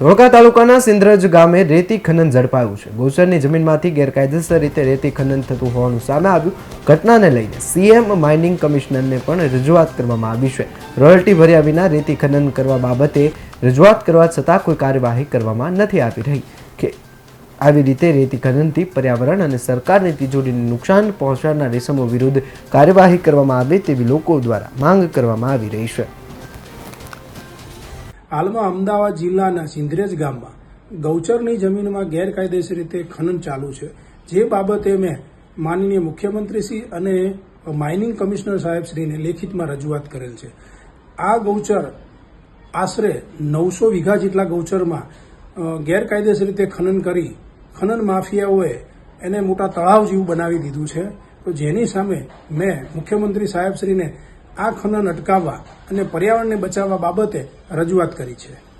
ધોળકા તાલુકાના સિંદ્રજ ગામે રેતી ખનન ઝડપાયું છે. ગૌચરની જમીનમાંથી ગેરકાયદેસર રીતે રેતી ખનન થતું હોવાનું સામે આવ્યું. ઘટનાને લઈને સીએમ, માઇનિંગ કમિશનરને પણ રજૂઆત કરવામાં આવી છે. રોયલ્ટી ભર્યા વિના રેતી ખનન કરવા બાબતે રજૂઆત કરવા છતાં કોઈ કાર્યવાહી કરવામાં નથી આવી રહી. કે આવી રીતે રેતી ખનનથી પર્યાવરણ અને સરકારની તિજોરીને નુકસાન પહોંચાડનાર રેસમો વિરુદ્ધ કાર્યવાહી કરવામાં આવે તેવી લોકો દ્વારા માંગ કરવામાં આવી રહી છે. હાલમાં અમદાવાદ જિલ્લાના સિંધરેજ ગામમાં ગૌચરની જમીનમાં ગેરકાયદેસર રીતે ખનન ચાલુ છે. જે બાબતે મેં માનનીય મુખ્યમંત્રીશ્રી અને માઇનિંગ કમિશનર સાહેબશ્રીને લેખિતમાં રજૂઆત કરેલ છે. આ ગૌચર આશરે નવસો વીઘા જેટલા ગૌચરમાં ગેરકાયદેસર રીતે ખનન કરી ખનન માફિયાઓએ એને મોટા તળાવ જેવું બનાવી દીધું છે. તો જેની સામે મેં મુખ્યમંત્રી સાહેબશ્રીને આ ખનન અટકાવવા અને પર્યાવરણને બચાવવા બાબતે રજૂઆત કરી છે.